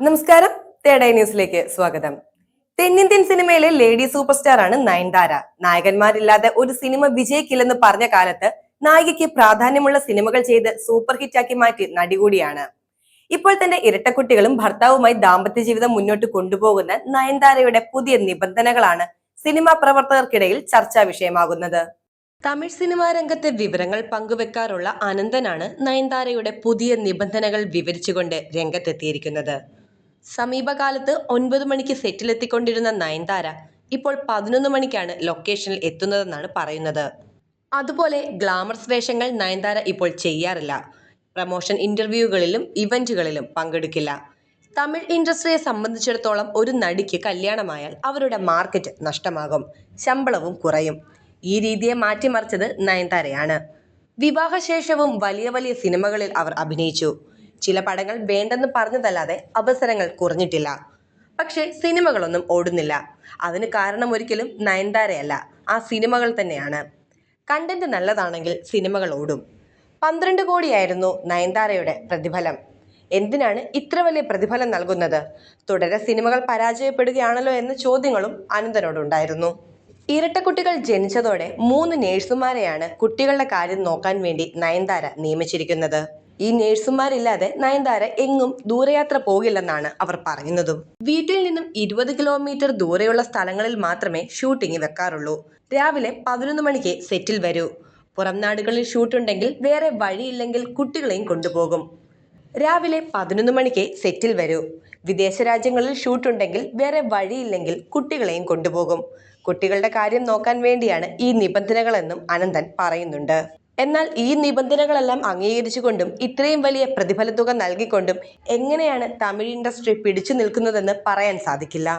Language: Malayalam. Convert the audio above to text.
നമസ്കാരം. തേടൈ ന്യൂസിലേക്ക് സ്വാഗതം. തെന്നിന്ത്യൻ സിനിമയിലെ ലേഡി സൂപ്പർ സ്റ്റാർ ആണ് നയൻതാര. നായകന്മാരില്ലാതെ ഒരു സിനിമ വിജയിക്കില്ലെന്ന് പറഞ്ഞ കാലത്ത് നായികയ്ക്ക് പ്രാധാന്യമുള്ള സിനിമകൾ ചെയ്ത് സൂപ്പർ ഹിറ്റാക്കി മാറ്റി നടി കൂടിയാണ് ഇപ്പോൾ തന്റെ ഇരട്ടക്കുട്ടികളും ഭർത്താവുമായി ദാമ്പത്യ ജീവിതം മുന്നോട്ട് കൊണ്ടുപോകുന്ന നയൻതാരയുടെ പുതിയ നിബന്ധനകളാണ് സിനിമാ പ്രവർത്തകർക്കിടയിൽ ചർച്ചാ വിഷയമാകുന്നത്. തമിഴ് സിനിമാ രംഗത്തെ വിവരങ്ങൾ പങ്കുവെക്കാറുള്ള അനന്തനാണ് നയൻതാരയുടെ പുതിയ നിബന്ധനകൾ വിവരിച്ചുകൊണ്ട് രംഗത്തെത്തിയിരിക്കുന്നത്. സമീപകാലത്ത് ഒൻപത് മണിക്ക് സെറ്റിലെത്തിക്കൊണ്ടിരുന്ന നയൻതാര ഇപ്പോൾ പതിനൊന്ന് മണിക്കാണ് ലൊക്കേഷനിൽ എത്തുന്നതെന്നാണ് പറയുന്നത്. അതുപോലെ ഗ്ലാമർസ് വേഷങ്ങൾ നയൻതാര ഇപ്പോൾ ചെയ്യാറില്ല. പ്രമോഷൻ ഇന്റർവ്യൂകളിലും ഇവന്റുകളിലും പങ്കെടുക്കില്ല. തമിഴ് ഇൻഡസ്ട്രിയെ സംബന്ധിച്ചിടത്തോളം ഒരു നടിക്ക് കല്യാണമായാൽ അവരുടെ മാർക്കറ്റ് നഷ്ടമാകും ശമ്പളവും കുറയും. ഈ രീതിയെ മാറ്റിമറിച്ചത് നയൻതാരയാണ്. വിവാഹശേഷവും വലിയ വലിയ സിനിമകളിൽ അവർ അഭിനയിച്ചു. ചില പടങ്ങൾ വേണ്ടെന്ന് പറഞ്ഞതല്ലാതെ അവസരങ്ങൾ കുറഞ്ഞിട്ടില്ല. പക്ഷേ സിനിമകളൊന്നും ഓടുന്നില്ല. അതിന് കാരണം ഒരിക്കലും നയൻതാരയല്ല. ആ സിനിമകൾ തന്നെയാണ്. കണ്ടന്റ് നല്ലതാണെങ്കിൽ സിനിമകൾ ഓടും. പന്ത്രണ്ട് കോടിയായിരുന്നു നയൻതാരയുടെ പ്രതിഫലം. എന്തിനാണ് ഇത്ര വലിയ പ്രതിഫലം നൽകുന്നത്? തുടരെ സിനിമകൾ പരാജയപ്പെടുകയാണല്ലോ എന്ന ചോദ്യങ്ങളും അനന്തനോടുണ്ടായിരുന്നു. ഇരട്ടക്കുട്ടികൾ ജനിച്ചതോടെ മൂന്ന് നേഴ്സുമാരെയാണ് കുട്ടികളുടെ കാര്യം നോക്കാൻ വേണ്ടി നയൻതാര നിയമിച്ചിരിക്കുന്നത്. ഈ നേഴ്സുമാരില്ലാതെ നയൻതാര എങ്ങും ദൂരയാത്ര പോകില്ലെന്നാണ് അവർ പറയുന്നതും. വീട്ടിൽ നിന്നും ഇരുപത് കിലോമീറ്റർ ദൂരെയുള്ള സ്ഥലങ്ങളിൽ മാത്രമേ ഷൂട്ടിംഗ് വെക്കാറുള്ളൂ. രാവിലെ പതിനൊന്ന് മണിക്ക് സെറ്റിൽ വരൂ. പുറം നാടുകളിൽ ഷൂട്ടുണ്ടെങ്കിൽ വേറെ വഴിയില്ലെങ്കിൽ കുട്ടികളെയും കൊണ്ടുപോകും. രാവിലെ പതിനൊന്ന് മണിക്ക് സെറ്റിൽ വരൂ. വിദേശ രാജ്യങ്ങളിൽ ഷൂട്ടുണ്ടെങ്കിൽ വേറെ വഴിയില്ലെങ്കിൽ കുട്ടികളെയും കൊണ്ടുപോകും. കുട്ടികളുടെ കാര്യം നോക്കാൻ വേണ്ടിയാണ് ഈ നിബന്ധനകളെന്നും അനന്തൻ പറയുന്നുണ്ട്. എന്നാൽ ഈ നിബന്ധനകളെല്ലാം അംഗീകരിച്ചുകൊണ്ടും ഇത്രയും വലിയ പ്രതിഫല തുക നൽകിക്കൊണ്ടും എങ്ങനെയാണ് തമിഴ് ഇൻഡസ്ട്രി പിടിച്ചു നിൽക്കുന്നതെന്ന് പറയാൻ സാധിക്കില്ല.